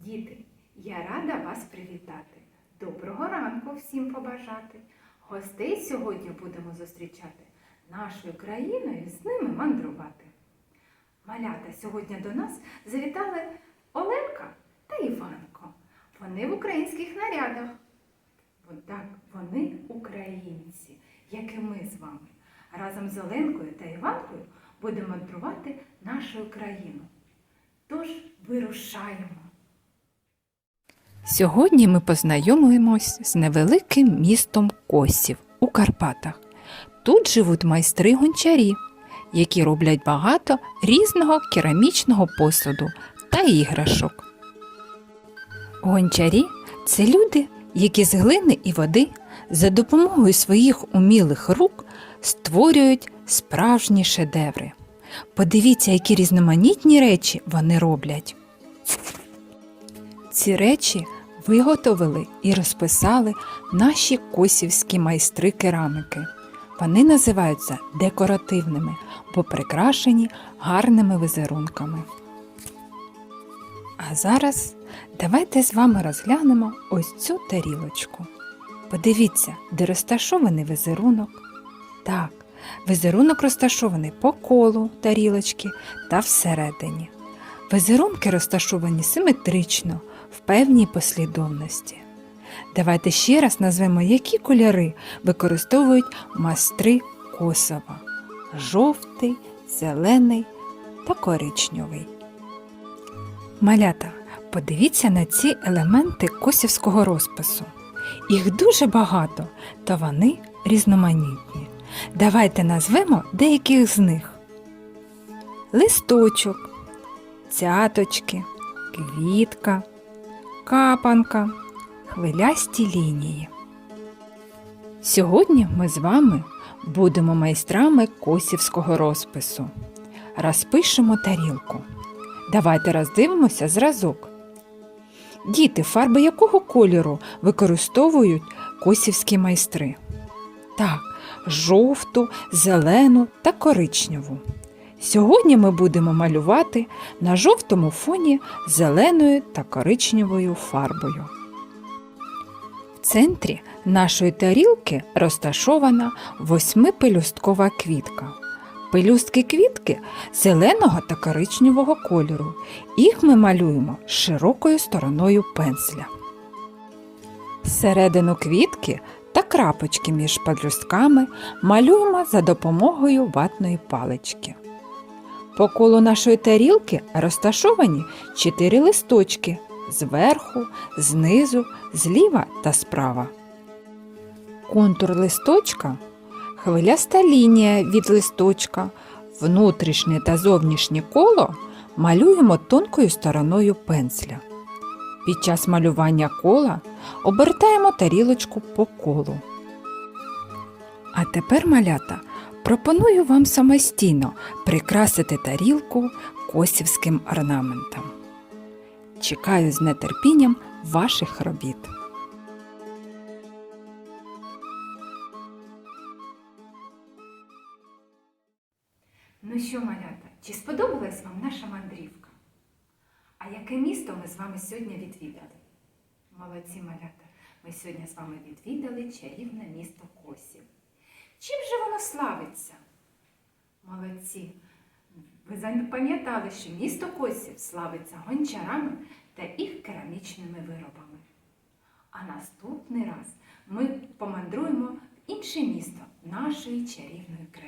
Діти, я рада вас привітати. Доброго ранку всім побажати. Гостей сьогодні будемо зустрічати нашою країною з ними мандрувати. Малята сьогодні до нас завітали Оленка та Іванко. Вони в українських нарядах. Так, вони українці, як і ми з вами. Разом з Оленкою та Іванкою будемо мандрувати нашу країну. Тож вирушаємо. Сьогодні ми познайомимось з невеликим містом Косів у Карпатах. Тут живуть майстри гончарі, які роблять багато різного керамічного посуду та іграшок. Гончарі це люди, які з глини і води за допомогою своїх умілих рук створюють справжні шедеври. Подивіться, які різноманітні речі вони роблять. Ці речі виготовили і розписали наші косівські майстри кераміки. Вони називаються декоративними, бо прикрашені гарними візерунками. А зараз давайте з вами розглянемо ось цю тарілочку. Подивіться, де розташований візерунок. Так, візерунок розташований по колу тарілочки та всередині. Візерунки розташовані симетрично в певній послідовності. Давайте ще раз назвемо, які кольори використовують майстри Косова: жовтий, зелений та коричневий. Малята, подивіться на ці елементи косівського розпису. Їх дуже багато, та вони різноманітні. Давайте назвемо деяких з них: листочок, цяточки, квітка, капанка, хвилясті лінії. Сьогодні ми з вами будемо майстрами косівського розпису. Розпишемо тарілку. Давайте роздивимося зразок. Діти, фарби якого кольору використовують косівські майстри? Так, жовту, зелену та коричневу. Сьогодні ми будемо малювати на жовтому фоні зеленою та коричневою фарбою. В центрі нашої тарілки розташована восьмипелюсткова квітка. Пелюстки квітки зеленого та коричневого кольору. Їх ми малюємо широкою стороною пензля. Середину квітки крапочки між пелюстками малюємо за допомогою ватної палички. По колу нашої тарілки розташовані чотири листочки зверху, знизу, зліва та справа. Контур листочка хвиляста лінія від листочка, внутрішнє та зовнішнє коло малюємо тонкою стороною пензля. Під час малювання кола обертаємо тарілочку по колу. А тепер, малята, пропоную вам самостійно прикрасити тарілку косівським орнаментом. Чекаю з нетерпінням ваших робіт. Ну що, малята, чи сподобалась вам наша мандрівка? А яке місто ми з вами сьогодні відвідали? Молодці малята! Ми сьогодні з вами відвідали чарівне місто Косів. Чим же воно славиться? Молодці! Ви запам'ятали, що місто Косів славиться гончарами та їх керамічними виробами. А наступний раз ми помандруємо в інше місто нашої чарівної країни.